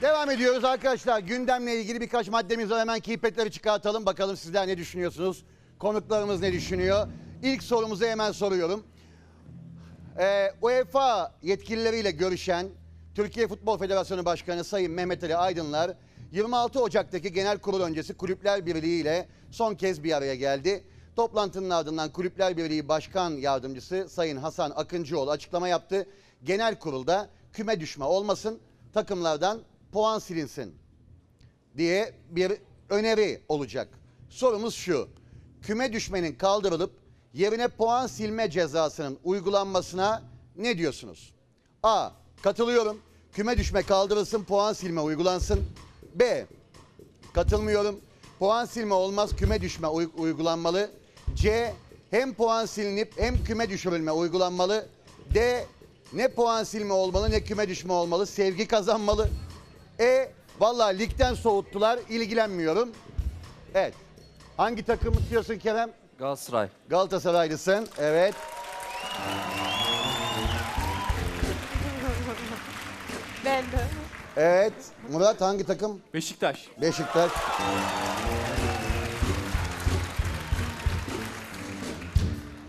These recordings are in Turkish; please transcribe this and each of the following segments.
Devam ediyoruz arkadaşlar. Gündemle ilgili birkaç maddemiz var. Hemen keypadleri çıkartalım. Bakalım sizler ne düşünüyorsunuz? Konuklarımız ne düşünüyor? İlk sorumuzu hemen soruyorum. Ee, UEFA yetkilileriyle görüşen Türkiye Futbol Federasyonu Başkanı Sayın Mehmet Ali Aydınlar 26 Ocak'taki genel kurul öncesi Kulüpler Birliği ile son kez bir araya geldi. Toplantının ardından Kulüpler Birliği Başkan Yardımcısı Sayın Hasan Akıncıoğlu açıklama yaptı. Genel kurulda küme düşme olmasın, takımlardan puan silinsin diye bir öneri olacak. Sorumuz şu. Küme düşmenin kaldırılıp yerine puan silme cezasının uygulanmasına ne diyorsunuz? A. Katılıyorum. Küme düşme kaldırılsın, puan silme uygulansın. B. Katılmıyorum. Puan silme olmaz, küme düşme uy- uygulanmalı. C. Hem puan silinip hem küme düşürülme uygulanmalı. D. Ne puan silme olmalı ne küme düşme olmalı. Sevgi kazanmalı. E. Vallahi ligden soğuttular, ilgilenmiyorum. Evet. Hangi takımı tutuyorsun Kerem? Galatasaray. Galatasaraylısın. Evet. Ben de. Evet. Murat hangi takım? Beşiktaş. Beşiktaş.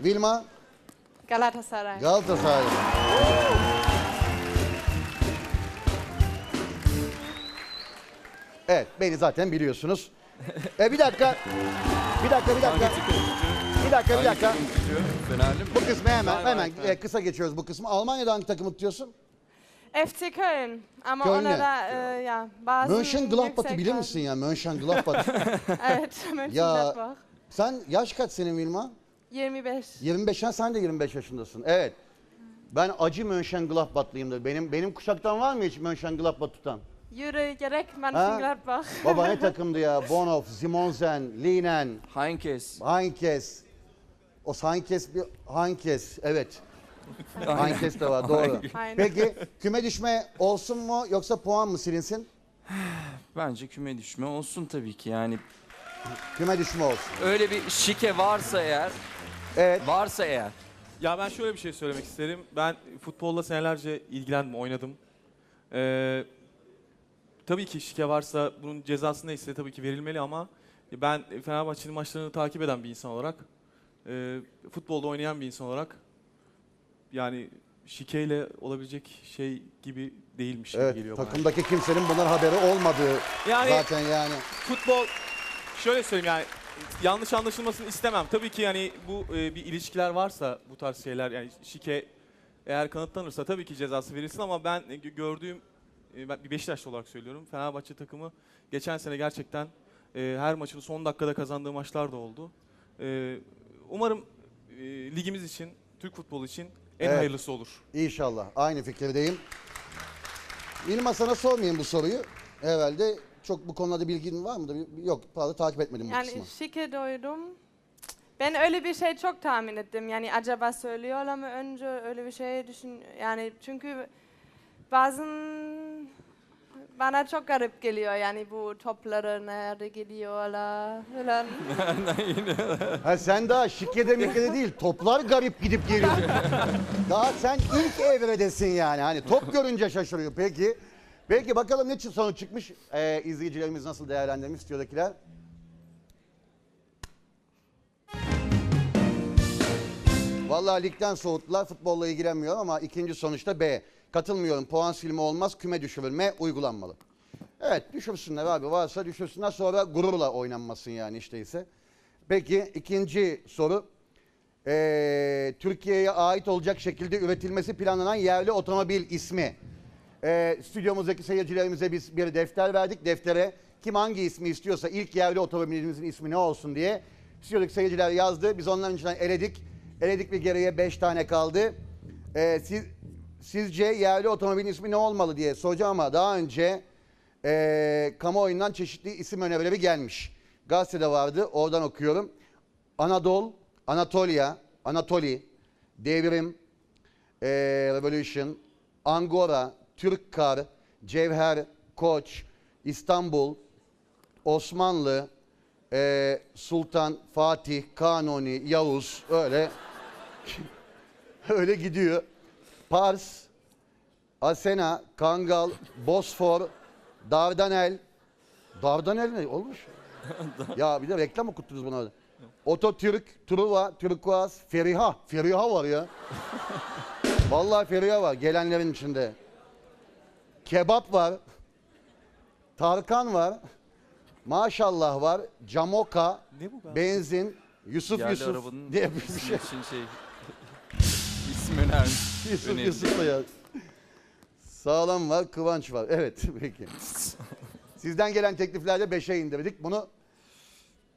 Vilma Galatasaray. Galatasaray. Evet, beni zaten biliyorsunuz. E bir dakika. Bir dakika, bir dakika. Bir dakika, bir dakika. Bu kısmı hemen, hemen e, kısa geçiyoruz bu kısmı. Almanya'da hangi takımı tutuyorsun? FC Köln. Ama Köln'e. ona da e, ya bazı Mönchengladbach'ı bilir misin ya? Mönchengladbach. Evet, Mönchengladbach. Sen yaş kaç senin Vilma? 25. 25 ha sen de 25 yaşındasın. Evet. Ben acı Mönchengladbachlıyımdır. Benim benim kuşaktan var mı hiç Mönchengladbach tutan? Yürü gerek Mönchengladbach. Baba ne takımdı ya? Bonhoff, Simonsen, Linen, Heinkes. Heinkes. O Heinkes bir Heinkes evet. Heinkes de var doğru. Aynen. Peki küme düşme olsun mu yoksa puan mı silinsin? Bence küme düşme olsun tabii ki yani. Küme düşme olsun. Öyle bir şike varsa eğer, Evet. varsa eğer. Ya ben şöyle bir şey söylemek isterim. Ben futbolla senelerce ilgilendim, oynadım. Ee, tabii ki şike varsa bunun cezası neyse tabii ki verilmeli ama ben Fenerbahçe'nin maçlarını takip eden bir insan olarak, e, futbolda oynayan bir insan olarak yani şikeyle olabilecek şey gibi değilmiş gibi Evet, geliyor bana. takımdaki kimsenin bundan haberi olmadığı Yani- zaten yani. futbol şöyle söyleyeyim yani yanlış anlaşılmasını istemem. Tabii ki yani bu e, bir ilişkiler varsa bu tarz şeyler yani şike eğer kanıtlanırsa tabii ki cezası verilsin ama ben gö- gördüğüm ben bir Beşiktaşlı olarak söylüyorum. Fenerbahçe takımı geçen sene gerçekten e, her maçını son dakikada kazandığı maçlar da oldu. E, umarım e, ligimiz için, Türk futbolu için en Evet. hayırlısı olur. İnşallah. Aynı fikirdeyim. Vilma sana sormayayım bu soruyu. Herhalde çok bu konularda bilgin var mıdır? Yok, fazla takip etmedim bu Yani kısmı. şike duydum. Ben öyle bir şey çok tahmin ettim. Yani acaba söylüyorlar mı önce öyle bir şey düşün. Yani çünkü bazen bana çok garip geliyor yani bu topları nerede gidiyorlar falan. Ha sen daha şikede mikede değil, toplar garip gidip geliyor. daha sen ilk evredesin yani. Hani top görünce şaşırıyor. Peki. Peki bakalım ne sonuç çıkmış? Ee, izleyicilerimiz nasıl değerlendirmiş stüdyodakiler? Vallahi ligden soğuttular. Futbolla ilgilenmiyor ama ikinci sonuçta B. Katılmıyorum. Puan silme olmaz. Küme düşürülme uygulanmalı. Evet düşürsünler abi. Varsa düşürsünler. Sonra gururla oynanmasın yani işte ise. Peki ikinci soru. Ee, Türkiye'ye ait olacak şekilde üretilmesi planlanan yerli otomobil ismi. Ee, stüdyomuzdaki seyircilerimize biz bir defter verdik. Deftere kim hangi ismi istiyorsa ilk yerli otomobilimizin ismi ne olsun diye stüdyodaki seyirciler yazdı. Biz onların içinden eledik. Eledik ve geriye 5 tane kaldı. Ee, siz, sizce yerli otomobilin ismi ne olmalı diye soracağım ama daha önce ee, kamuoyundan çeşitli isim önerileri gelmiş. Gazetede vardı oradan okuyorum. Anadolu, Anatolia, Anatoli, Devrim, ee, Revolution, Angora, Türkkar, Cevher, Koç, İstanbul, Osmanlı, ee, Sultan, Fatih, Kanuni, Yavuz öyle öyle gidiyor. Pars, Asena, Kangal, Bosfor, Dardanel. Dardanel ne olmuş? ya bir de reklam okuttunuz buna. Ototürk, Truva, Turkuaz, Feriha. Feriha var ya. Vallahi Feriha var gelenlerin içinde. Kebap var. Tarkan var. Maşallah var. Camoka, Ne bu be? benzin, Yusuf Yerli Yusuf arabanın diye bir şey. için şey isim önermiş. Yusuf önerdi. Yusuf da ya. Sağlam var, Kıvanç var. Evet, peki. Sizden gelen tekliflerde 5'e indirdik. Bunu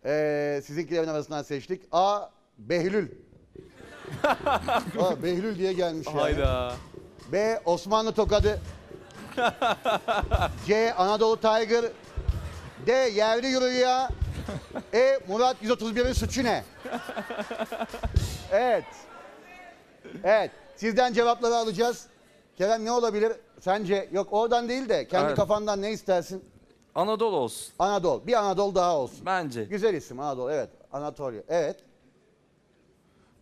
eee sizinkilerin arasından seçtik. A. Behlül. A. Behlül diye gelmiş yani. Hayda. B. Osmanlı Tokadı. C. Anadolu Tiger. D. Yerli Yürüya. E. Murat 131'in suçu ne? Evet. Evet. Sizden cevapları alacağız. Kerem ne olabilir? Sence yok oradan değil de kendi Evet. kafandan ne istersin? Anadolu olsun. Anadolu. Bir Anadolu daha olsun. Bence. Güzel isim Anadolu. Evet. Anatolia. Evet.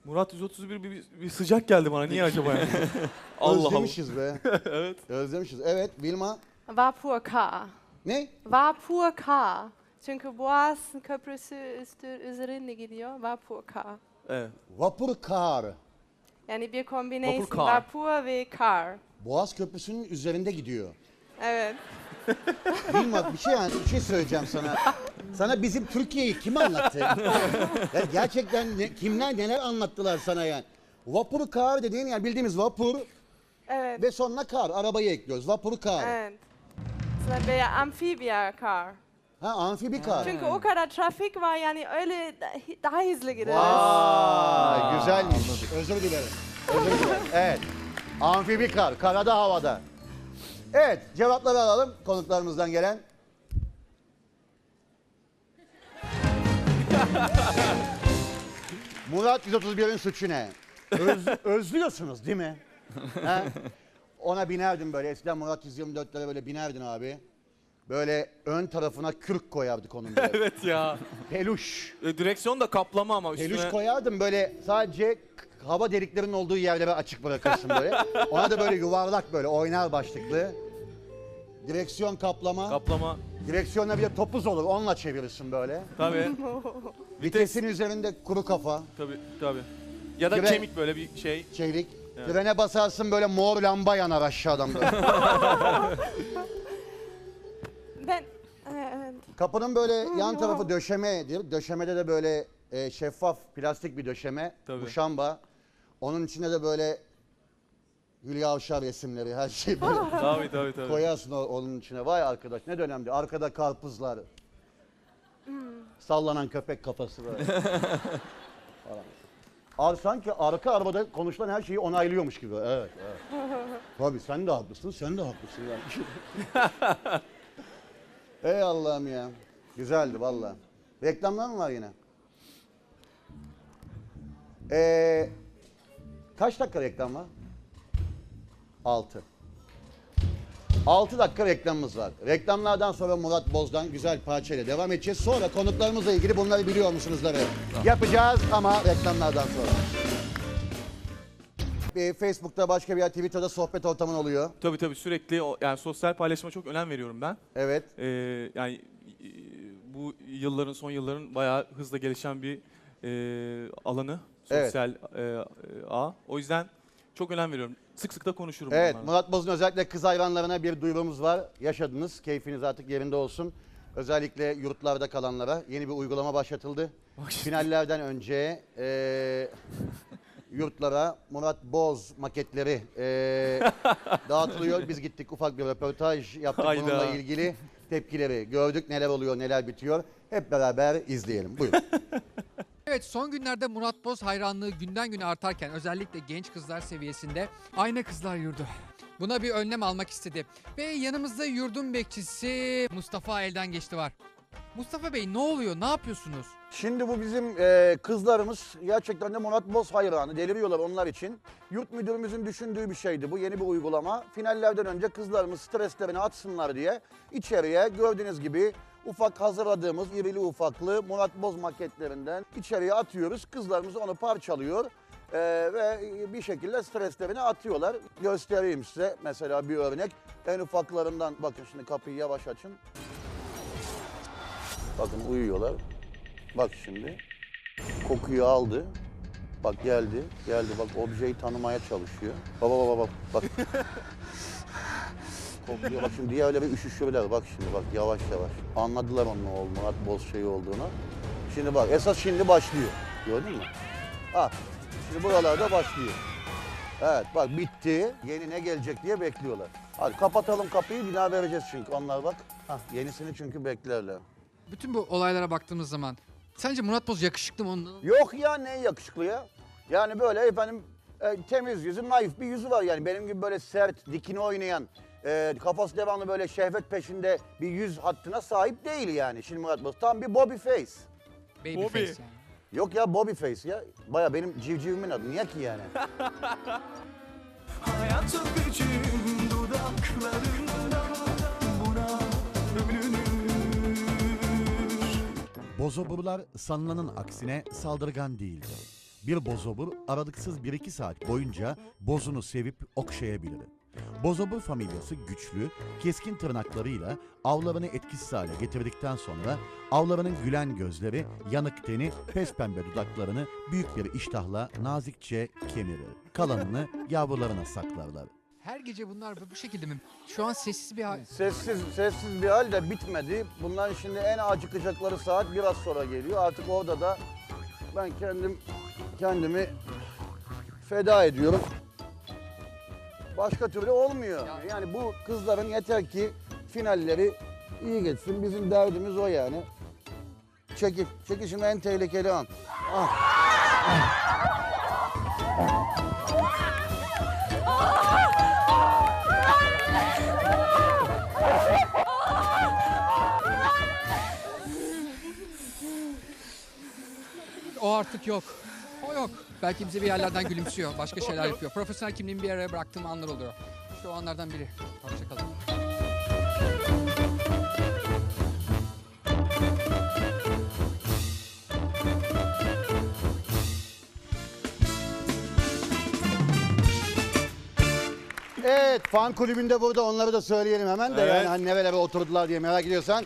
Murat 131 bir, bir, bir sıcak geldi bana. Niye acaba yani? Allah Allah. Özlemişiz be. evet. Özlemişiz. Evet. Vilma. Vapur K. Ne? Vapur K. Çünkü Boğaz Köprüsü üstü, üzerinde gidiyor. Vapur K. Evet. Vapur kar. Yani bir kombinasyon. Vapur car. Vapur ve kar. Boğaz Köprüsü'nün üzerinde gidiyor. Evet. Bilmem bir şey yani bir şey söyleyeceğim sana. Sana bizim Türkiye'yi kim anlattı? Ya gerçekten ne- kimler neler anlattılar sana yani. Vapur kar dediğin yani bildiğimiz vapur Evet. ve sonuna kar. Arabayı ekliyoruz. Vapur kar. Evet. Sonra bir amfibia kar. Ha amfibi kar. Çünkü o kadar trafik var yani öyle da- daha hızlı gideriz. Aa, güzelmiş. Özür dilerim. Özür dilerim. Evet. Amfibi kar. Karada havada. Evet cevapları alalım konuklarımızdan gelen. Murat 131'in suçu ne? Öz- özlüyorsunuz değil mi? Ha? Ona binerdim böyle. Eskiden Murat 124'lere böyle binerdin abi. Böyle ön tarafına kürk koyardık onun böyle. Evet ya. Peluş. E, direksiyon da kaplama ama üstüne. Peluş koyardım böyle sadece hava deliklerinin olduğu yerlere açık bırakırsın böyle. Ona da böyle yuvarlak böyle oynar başlıklı. Direksiyon kaplama. Kaplama. Direksiyonla bir de topuz olur onunla çevirirsin böyle. Tabii. Vitesin üzerinde kuru kafa, tabii. Tabii. Ya da Güve- kemik böyle bir şey. Evet. Frene basarsın böyle mor lamba yanar aşağıdan böyle. Kapının böyle yan tarafı döşemedir. Döşemede de böyle e, şeffaf plastik bir döşeme. Tabii. Muşamba. Onun içine de böyle Hülya Avşar resimleri her şey böyle. tabii tabii tabii. Koyarsın o- onun içine. Vay arkadaş ne dönemdi. Arkada karpuzlar. Sallanan köpek kafası böyle. Falan. Ar sanki arka arabada konuşulan her şeyi onaylıyormuş gibi. Evet, evet. Tabii sen de haklısın, sen de haklısın. Yani. Ey Allah'ım ya. Güzeldi valla. Reklamlar mı var yine? Ee, kaç dakika reklam var? 6. 6 dakika reklamımız var. Reklamlardan sonra Murat Boz'dan güzel parçayla devam edeceğiz. Sonra konuklarımızla ilgili bunları biliyor musunuzları yapacağız ama reklamlardan sonra. Bir Facebook'ta başka bir yer, Twitter'da sohbet ortamın oluyor. Tabii tabii sürekli o, yani sosyal paylaşıma çok önem veriyorum ben. Evet. Ee, yani e, bu yılların son yılların bayağı hızla gelişen bir e, alanı Evet. sosyal e, e, ağ. O yüzden çok önem veriyorum. Sık sık da konuşurum. Evet, bunlarla. Murat Boz'un özellikle kız hayranlarına bir duyurumuz var. Yaşadınız, keyfiniz artık yerinde olsun. Özellikle yurtlarda kalanlara yeni bir uygulama başlatıldı. Finallerden önce eee, yurtlara Murat Boz maketleri eee, dağıtılıyor. Biz gittik ufak bir röportaj yaptık Hayda. bununla ilgili. Tepkileri gördük, neler oluyor, neler bitiyor. Hep beraber izleyelim. Buyurun. Evet son günlerde Murat Boz hayranlığı günden güne artarken özellikle genç kızlar seviyesinde Ayna Kızlar Yurdu. Buna bir önlem almak istedi. Ve yanımızda yurdun bekçisi Mustafa Elden Geçti var. Mustafa Bey ne oluyor? Ne yapıyorsunuz? Şimdi bu bizim e, kızlarımız gerçekten de Murat Boz hayranı. Deliriyorlar onlar için. Yurt müdürümüzün düşündüğü bir şeydi. Bu yeni bir uygulama. Finallerden önce kızlarımız streslerini atsınlar diye içeriye gördüğünüz gibi ufak hazırladığımız irili ufaklı Murat Boz maketlerinden içeriye atıyoruz. Kızlarımız onu parçalıyor. Ee, ve bir şekilde streslerini atıyorlar. Göstereyim size mesela bir örnek. En ufaklarından bakın şimdi kapıyı yavaş açın. Bakın uyuyorlar. Bak şimdi. Kokuyu aldı. Bak geldi. Geldi bak objeyi tanımaya çalışıyor. Baba baba bak. Bak. Kokluyor. Bak şimdi diğerleri üşüşüyorlar. Bak şimdi bak yavaş yavaş. Anladılar onun ne olduğunu, boz şeyi olduğunu. Şimdi bak esas şimdi başlıyor. Gördün mü? Ha. Şimdi buralarda başlıyor. Evet bak bitti. Yeni ne gelecek diye bekliyorlar. Hadi kapatalım kapıyı bir daha vereceğiz çünkü onlar bak. Hah, yenisini çünkü beklerler. Bütün bu olaylara baktığımız zaman sence Murat Boz yakışıklı mı ondan? Yok ya ne yakışıklı ya. Yani böyle efendim e, temiz yüzü, naif bir yüzü var yani. Benim gibi böyle sert, dikini oynayan, e, kafası devamlı böyle şehvet peşinde bir yüz hattına sahip değil yani. Şimdi Murat Boz tam bir Bobby Face. Baby Bobby. face yani. Yok ya Bobby Face ya. Baya benim civcivimin adı. Niye ki yani? Hayat öpücüğüm dudaklarında Bozoburlar sanılanın aksine saldırgan değildir. Bir bozobur aralıksız 1-2 saat boyunca bozunu sevip okşayabilir. Bozobur familyası güçlü, keskin tırnaklarıyla avlarını etkisiz hale getirdikten sonra avlarının gülen gözleri, yanık teni, pes pembe dudaklarını büyük bir iştahla nazikçe kemirir. Kalanını yavrularına saklarlar. Her gece bunlar bu şekilde mi? Şu an sessiz bir hal. Sessiz, sessiz bir hal de bitmedi. Bunların şimdi en acıkacakları saat biraz sonra geliyor. Artık orada da ben kendim kendimi feda ediyorum. Başka türlü olmuyor. Ya- Yani bu kızların yeter ki finalleri iyi geçsin. Bizim derdimiz o yani. Çekil. Şimdi en tehlikeli an. Ah. O artık yok. O yok. Belki bize bir yerlerden gülümsüyor. Başka şeyler yapıyor. Profesyonel kimliğimi bir araya bıraktığım anlar oluyor. Şu anlardan biri. Hoşçakalın. Evet fan kulübünde burada onları da söyleyelim hemen de Evet. yani hani nerelere oturdular diye merak ediyorsan.